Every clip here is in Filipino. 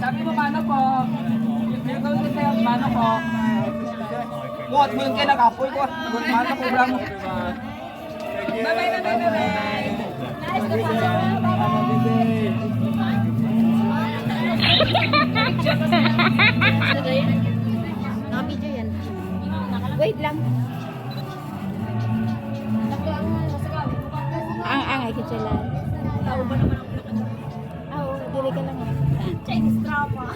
Sabi mo? Yung ko kinakapoy ko. Mano po, bramo. Bye-bye, bye-bye, bye-bye. Naka-video yan. Wait lang. Ang ang ay kitsalan. Chinese drama.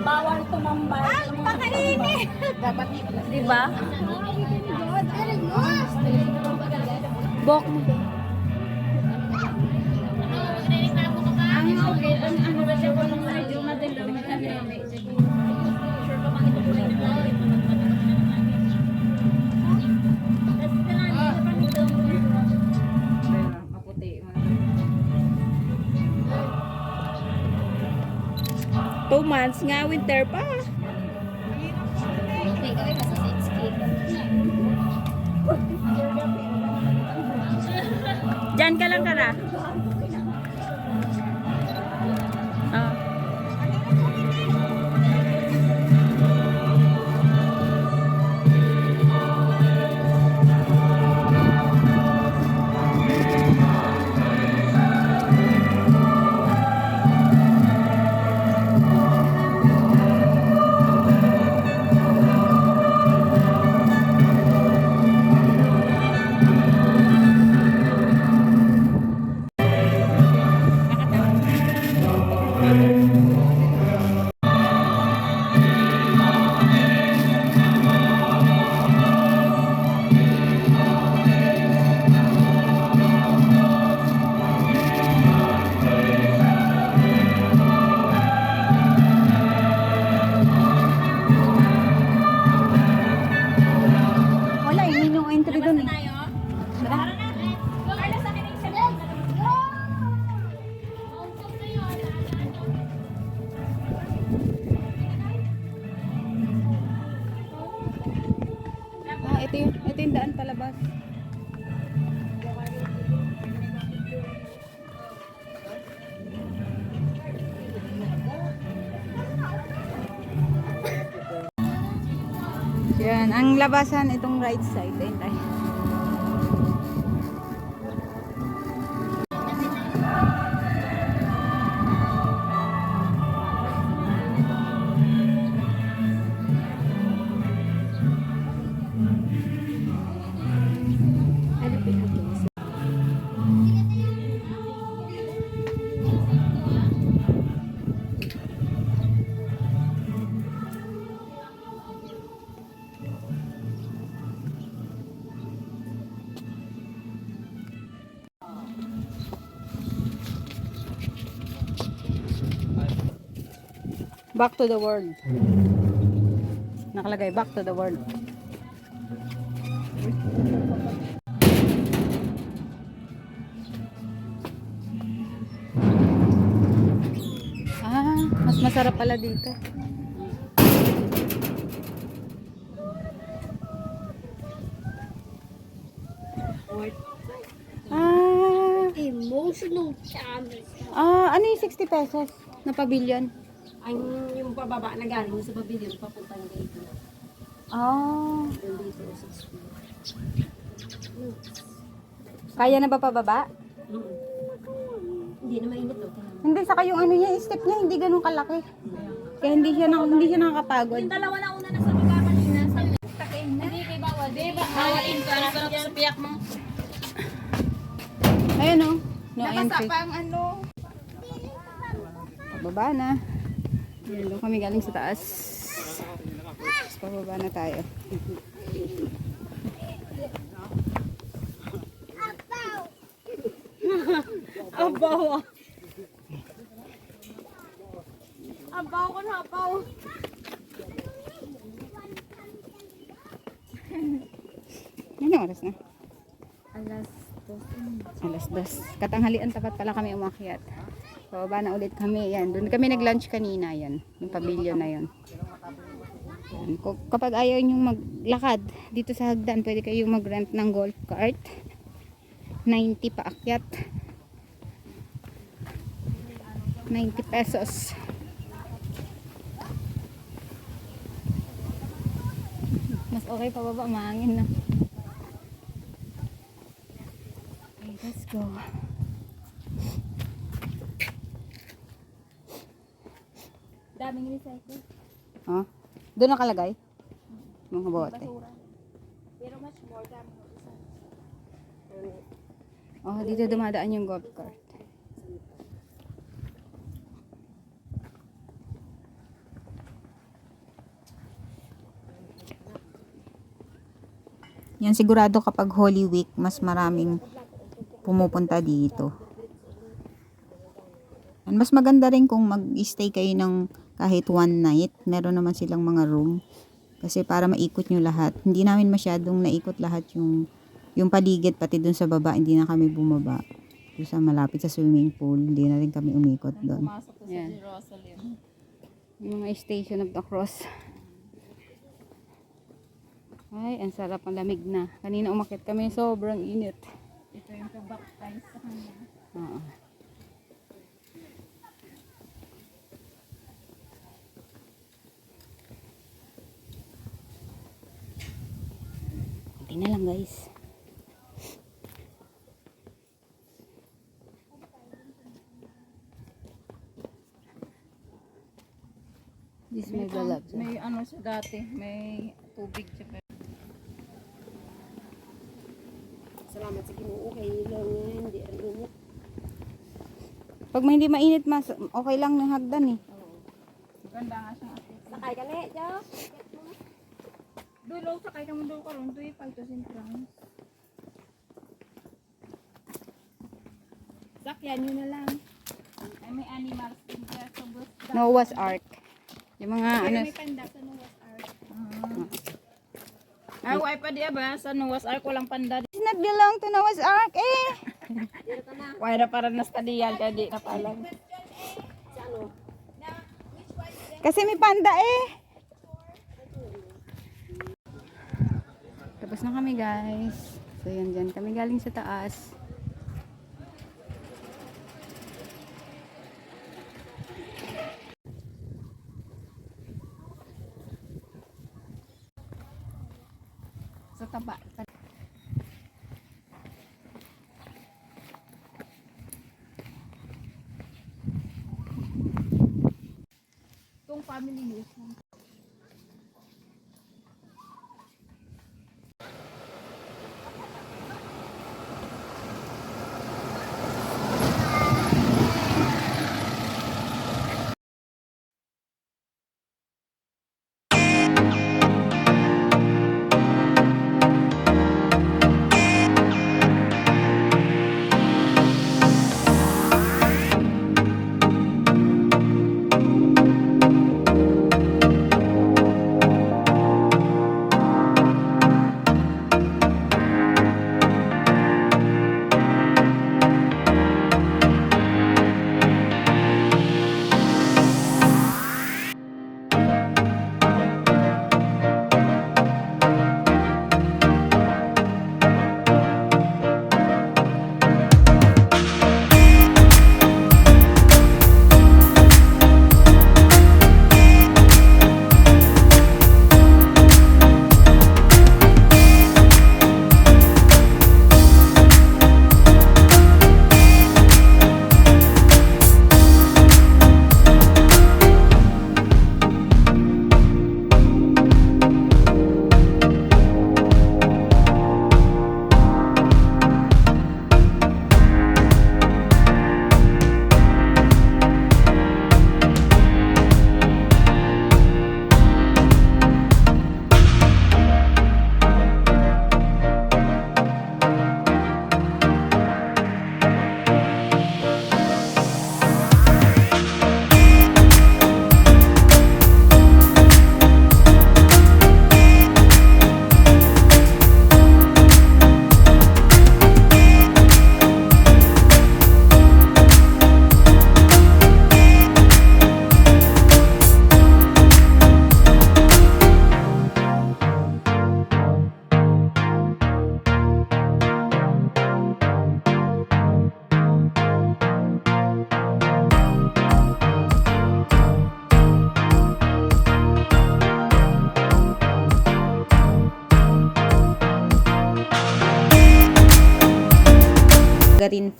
Bawal tumambay. Ay, pakainin! Dapat, di ba? Bok mo 2 months nga winter pa. Diyan ka lang ka. Ang labasan itong right side. Ayun tayo. Back to the world. Nakalagay, back to the world. Ah, mas masarap pala dito. Ah, Emotional damage. ah, ano yung 60 pesos na pavilion? Ang yung pababa na galing sa pavilion papuntang dito. Ah, Yung dito sa school. kaya na ba pababa? Hindi na mainit oh. Hindi, saka yung ano niya, step niya, hindi ganun kalaki. Kaya hindi siya, na, hindi siya nakakapagod. Dalawa na una na sa baba kanina sa Hindi kay bawal. Di ba? Bawalin ka ano ka sa piyak mo. Ayun o. No entry. ang ano. Pababa na. Doon kami galing sa taas. Tapos pababa na tayo. Abaw. Abaw ko na abaw. Ano oras na? Alas dos. Alas dos. Katanghalian tapat pala kami umakyat. Pababa na ulit kami. Yan. Doon kami nag-lunch kanina. Yan. Yung pavilion na yan. Kapag ayaw nyo maglakad dito sa hagdan, pwede kayo mag-rent ng golf cart. 90 pa akyat. 90 pesos. Mas okay pa baba, mahangin na. Okay, let's go. Recycle. Oh. Doon nakalagay? Mga bote. Pero much more ng isa. Oh, dito dumadaan yung golf cart. Yan sigurado kapag Holy Week, mas maraming pumupunta dito. And mas maganda rin kung mag-stay kayo ng kahit one night. Meron naman silang mga room. Kasi para maikot nyo lahat. Hindi namin masyadong naikot lahat yung yung paligid pati dun sa baba, hindi na kami bumaba. Doon sa malapit sa swimming pool, hindi na rin kami umikot doon. Pumasok sa Yan. Jerusalem. Yung mga station of the cross. Ay, ang sarap ang lamig na. Kanina umakit kami, sobrang init. Ito yung pag-baptize sa kanya. Oo. Na lang guys. This may balab. May ano siya dati, may tubig siya. Salamat sa Ginoo kay lang hindi init. Pag may hindi mainit mas, okay lang ng hagdan eh. Ganda nga siya. Sakay ka na, Jo. Dulo, sakay ka mo daw karon. Ito yung 5,000 crowns. Sakyan nyo na lang. Ay, may animals din kaya sa bus. Noah's Ark. Yung mga ano, May panda sa Noah's Ark. Ay, why pa di ba? Sa Noah's Ark, walang panda. It's not belong to Noah's Ark eh. Why na para na stadiyan, kaya di na palang. Kasi may panda eh. Tapos na kami guys. So yan dyan. Kami galing sa taas.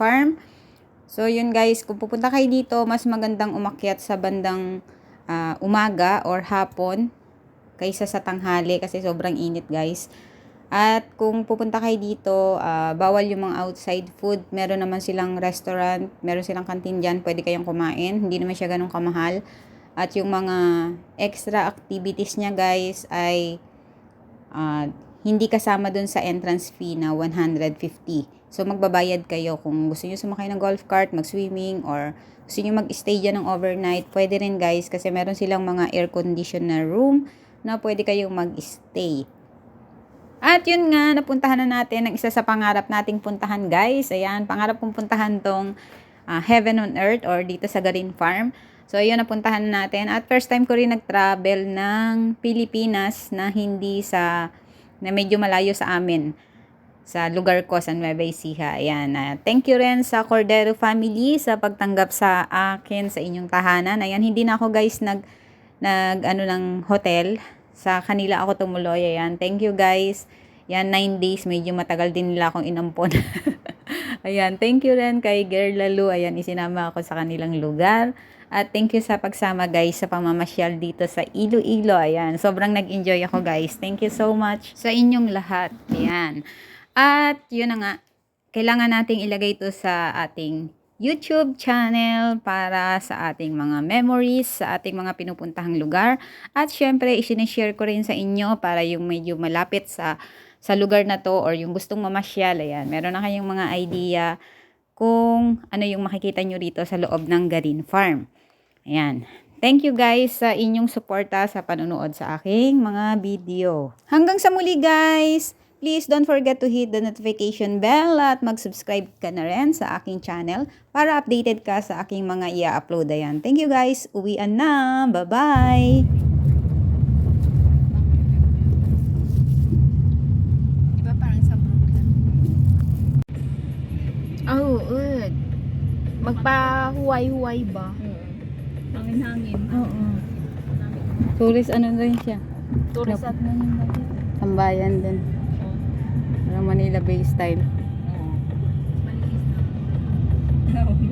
Farm. So yun guys, kung pupunta kayo dito, mas magandang umakyat sa bandang ah, umaga or hapon kaysa sa tanghali kasi sobrang init guys. At kung pupunta kayo dito, ah, bawal yung mga outside food. Meron naman silang restaurant, meron silang kantin dyan, pwede kayong kumain. Hindi naman siya ganun kamahal. At yung mga extra activities niya guys ay ah, hindi kasama dun sa entrance fee na 150. So magbabayad kayo kung gusto niyo sumakay ng golf cart, mag-swimming, or gusto niyo mag-stay dyan ng overnight. Pwede rin guys kasi meron silang mga air conditioner room na pwede kayong mag-stay. At yun nga, napuntahan na natin ang isa sa pangarap nating puntahan guys. Ayan, pangarap kong puntahan tong ah, Heaven on Earth or dito sa Garin Farm. So, yun, napuntahan na natin. At first time ko rin nag-travel ng Pilipinas na hindi sa, na medyo malayo sa amin. Sa lugar ko, sa Nueva Ecija. Ayan, ah, thank you rin sa Cordero family sa pagtanggap sa akin sa inyong tahanan. Ayan, hindi na ako guys nag, nag ano ng hotel. Sa kanila ako tumuloy. Ayan, thank you guys. Yan, 9 days. Medyo matagal din nila akong inampon. Ayan, thank you rin kay Girl Lalu. Ayan, isinama ako sa kanilang lugar. At thank you sa pagsama guys sa pamamasyal dito sa Iloilo. Ayan, sobrang nag-enjoy ako guys. Thank you so much sa inyong lahat. Ayan. At yun na nga, kailangan nating ilagay ito sa ating YouTube channel para sa ating mga memories, sa ating mga pinupuntahang lugar. At syempre, isineshare ko rin sa inyo para yung medyo malapit sa sa lugar na to or yung gustong mamasyal, ayan, meron na kayong mga idea kung ano yung makikita nyo rito sa loob ng Garin Farm. Ayan. Thank you guys sa inyong suporta sa panonood sa aking mga video. Hanggang sa muli guys! Please don't forget to hit the notification bell at mag-subscribe ka na rin sa aking channel para updated ka sa aking mga i-upload. Ayan. Thank you guys! Uwian na! Bye-bye! Diba parang sa Brooklyn? Oh, good. Magpa-huway-huway ba? Hangin-hangin. Oo. Tourist ano rin siya? Tourist at nang Tambayan din. Parang Manila Bay style. Na.